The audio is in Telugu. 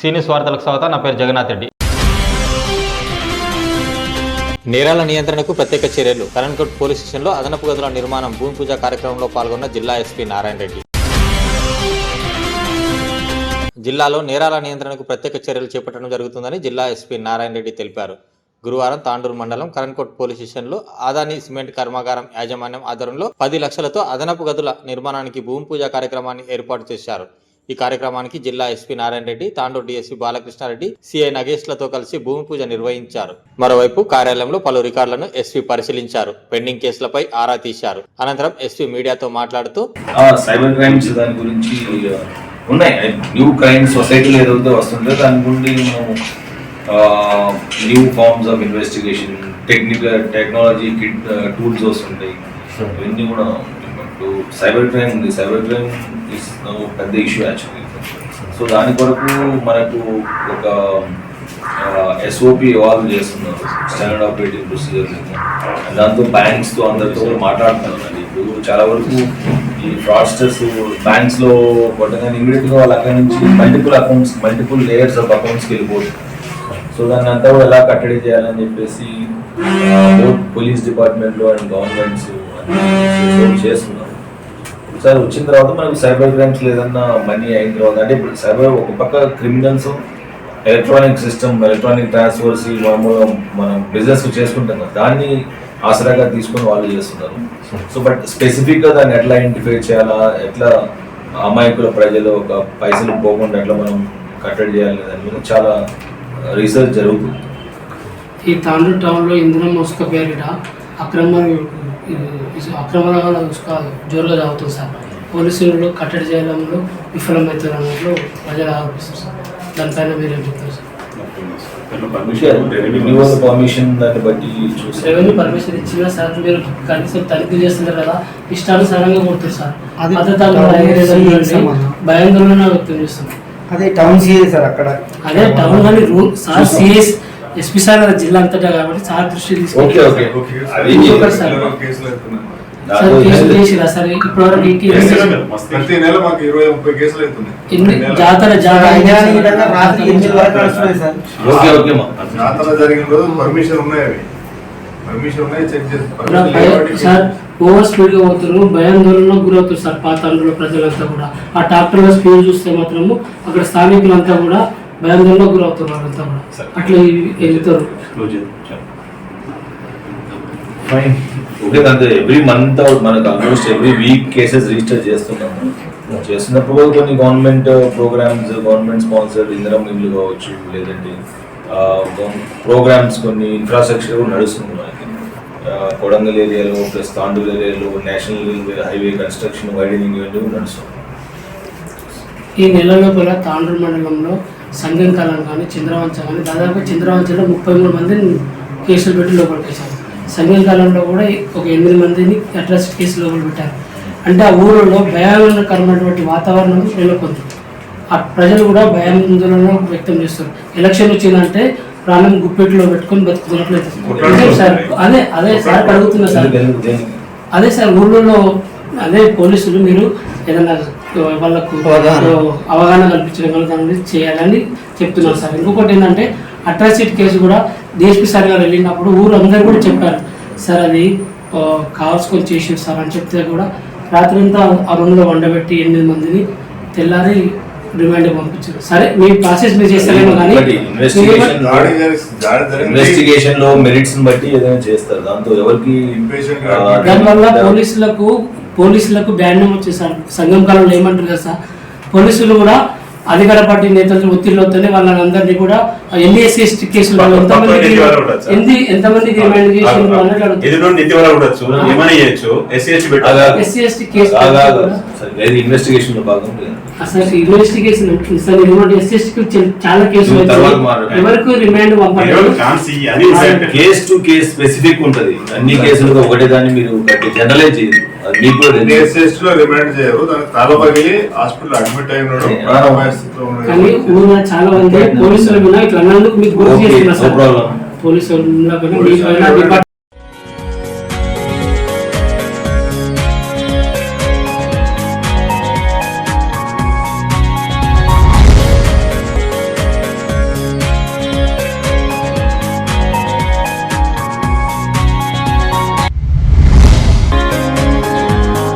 సీనియస్ వార్తలకు స్వాగతం నా పేరు జగన్నాథ్ రెడ్డి. నేరాల నియంత్రణకు ప్రత్యేక చర్యలు. కరణ్కోట్ పోలీస్ స్టేషన్లో అదనపు గదుల నిర్మాణం భూమి పూజ కార్యక్రమంలో పాల్గొన్న జిల్లా ఎస్పీ నారాయణ రెడ్డి. జిల్లాలో నేరాల నియంత్రణకు ప్రత్యేక చర్యలు చేపట్టడం జరుగుతుందని జిల్లా ఎస్పీ నారాయణ రెడ్డి తెలిపారు. గురువారం తాండూరు మండలం కరణ్కోట్ పోలీస్ స్టేషన్లో ఆదాని సిమెంట్ కర్మాగారం యాజమాన్యం ఆధ్వర్యంలో పది లక్షలతో అదనపు గదుల నిర్మాణానికి భూమి పూజ కార్యక్రమాన్ని ఏర్పాటు చేశారు. ఈ కార్యక్రమానికి జిల్లా SP Narayana Reddy Tandur DSP Balakrishnareddy CI నగేష్లతో కలిసి భూమి పూజ నిర్వహించారు. మరోవైపు కార్యాలయంలో పలు రికార్డులను ఎస్పీ పరిశీలించారు. పెండింగ్ కేసులపై ఆరా తీశారు. అనంతరం ఎస్పీ మీడియాతో మాట్లాడుతూ ఆ, సైబర్ క్రైమ్స్ దాని గురించి ఉన్నాయి. న్యూ క్రైమ్ సొసైటీలో ఏదైతే వస్తుందో దాని గురించి మనం new forms of investigation technical technology kit tools వస్తుంటాయి. ఇవన్నీ కూడా ఇప్పుడు సైబర్ క్రైమ్ ఉంది. సైబర్ క్రైమ్ ఇస్ పెద్ద ఇష్యూ యాక్చువల్లీ సో దాని కొరకు మనకు ఒక ఎస్ఓపి ఇవాల్వ్ చేస్తున్నారు. స్టాండర్డ్ ఆపరేటింగ్ ప్రొసీజర్ దాంతో బ్యాంక్స్తో అందరితో కూడా మాట్లాడుతున్నారు. ఇప్పుడు చాలా వరకు ఈ ఫ్రాడ్స్టర్స్ బ్యాంక్స్లో కొట్టగానే ఇమీడియట్గా వాళ్ళ అక్కడ నుంచి multiple accounts multiple layers of అకౌంట్స్కి వెళ్ళిపోతుంది సో దాన్ని అంతా కూడా ఎలా కట్టడి చేయాలని చెప్పేసి పోలీస్ డిపార్ట్మెంట్ అండ్ గవర్నమెంట్స్ చేస్తున్నారు సార్ వచ్చిన తర్వాత మనకు సైబర్ క్రైమ్స్ ఏదన్నా మనీ అయిన తర్వాత అంటే ఇప్పుడు సైబర్ ఒక పక్క criminals electronic system electronic transfers మామూలుగా మనం బిజినెస్ చేసుకుంటాం కదా దాన్ని ఆసరాగా తీసుకొని వాళ్ళు చేస్తున్నారు. సో బట్ స్పెసిఫిక్గా దాన్ని ఎట్లా ఐడెంటిఫై చేయాలా ఎట్లా అమాయకుల ప్రజలు ఒక పైసలు పోకుండా ఎట్లా మనం కట్టడి చేయాలి దాని మీద చాలా రీసెర్చ్ జరుగుతుంది. ఈ తాండూరు టౌన్లో ఇంధనం మోసుక పేరిట అక్రమ అక్రమ రవాణా జోరుగా తాగుతుంది సార్. పోలీసులు కట్టడి చేయడంలో విఫలమవుతారు అన్నట్లు ప్రజలు ఆరోపిస్తారు సార్. దానిపైన మీరు ఏం చెప్తారు సార్? పర్మిషన్ దాన్ని బట్టి చూస్తే రెవెన్యూ పర్మిషన్ ఇచ్చిన సార్ మీరు కనీసం తనిఖీ చేస్తున్నారు కదా ఇష్టానుసారంగా కొడుతుంది సార్. భయాందోళన వ్యక్తం చేస్తుంది అదే టౌన్ సిఐ సార్ అక్కడ. అదే టౌన్ కానీ rule sir CS SP sir జిల్లా అంతటా కాబట్టి సార్. దృష్టి. జాతర జరిగిన రోజు పర్మిషన్ ఉన్నాయి పర్మిషన్ ఉన్నాయి చెక్ చేసి ఇప్పుడు permission భయ- లేకపోతే సార్ ఓవర్ స్పీడ్గా పోతున్నారు భయాందోళనకు గురవుతారు సార్ పాత అందులో ప్రజలంతా కూడా. ఆ ట్రాక్టర్లో స్పీడ్ చూస్తే మాత్రము అక్కడ స్థానికులంతా కూడా గురవుతారు వాళ్ళంతా కూడా అట్లా వెళ్తారు ఫైన్ ఓకే అంటే ఎవ్రీ మంత్ మనకు almost every week cases register చేస్తున్నాము చేస్తున్నప్పుడు కూడా కొన్ని గవర్నమెంట్ ప్రోగ్రామ్స్ గవర్నమెంట్ స్పాన్సర్డ్ ఇందిరం ఇల్లు కావచ్చు లేదంటే ప్రోగ్రామ్స్ కొన్ని ఇన్ఫ్రాస్ట్రక్చర్ కూడా నడుస్తుంది మనకి. కొడంగల్ ఏరియాలో ప్లస్ తాండూరు ఏరియాలో నేషనల్ హైవే కన్స్ట్రక్షన్ వైడనింగ్ ఇవన్నీ కూడా నడుస్తుంది ఈ నెల లోపల తాండ్రు మండలంలో సంఘం కాలం కానీ చంద్రవంచ కానీ దాదాపు చంద్రవంచలో ముప్పై మూడు మందిని కేసులు పెట్టి లోపలికి వేశారు సంఘం కాలంలో కూడా ఒక ఎనిమిది మందిని అట్రాసిటీ కేసు లోపల పెట్టారు. అంటే ఆ ఊళ్ళో భయాందోళనకరమైనటువంటి వాతావరణం నెలకొంది. ఆ ప్రజలు కూడా భయాందోళన వ్యక్తం చేస్తారు ఎలక్షన్ వచ్చిందంటే ప్రాణం గుప్పెట్లో పెట్టుకొని బతుకుతున్నట్లయితే. సార్ అదే అదే సార్ అడుగుతున్నా సార్? అదే సార్ ఊళ్ళో అదే పోలీసులు మీరు ఏదైనా వాళ్ళకు అవగాహన. అవగాహన కల్పించడం వల్ల దాని గురించి చేయాలని చెప్తున్నారు సార్ ఇంకొకటి ఏంటంటే అట్రాసిటీ కేసు కూడా డిఎస్పీ సార్ గారు వెళ్ళినప్పుడు ఊరు అందరు కూడా చెప్పారు సార్ అది కావాల్సుకొని చేసారు సార్ అని చెప్తే కూడా రాత్రి అంతా ఆ రూమ్లో వండబెట్టి ఎనిమిది మందిని తెల్లారి రిమాండ్ పంపించారు సరే మీ ప్రాసెస్ మీరు చేస్తారేమో కానీ. ఇన్వెస్టిగేషన్లో మెరిట్స్ బట్టి ఏదైనా చేస్తారు దాంతో ఎవరికి దానివల్ల పోలీసులకు పోలీసులకు బ్యాన్ వచ్చేది సార్ సంఘం కాలంలో ఏమంటారు కదా సార్ పోలీసులు కూడా అధికార పార్టీ నేతలు ఒత్తిడిలోతోనే వాళ్ళని అందరినీ కూడా ఎస్టీ కేసులు సరే, ఇది ఇన్వెస్టిగేషన్. అసలు సార్ ఎస్సీ ఎస్టీకి చాలా కేసులు. ఎవరికి remand. Case to case specific ఉంటది. అన్ని కేసులకు ఒకటే దాన్ని మీరు జనరలైజ్ చేయరు లో రిమాండ్ చేయరు. దానికి తల పగిలి హాస్పిటల్ అడ్మిట్ అయిన ప్రాణాపాయ స్థితిలో కానీ ఉన్నాడు. ఊళ్ళో చాలా మంది పోలీసులు కూడా ఇట్లా అన్నందుకు మీకు గుర్తు Okay, చేస్తున్నారు no సార్. problem. పోలీసులు ఉన్న పైన మీ పైన డిపార్ట్మెంట్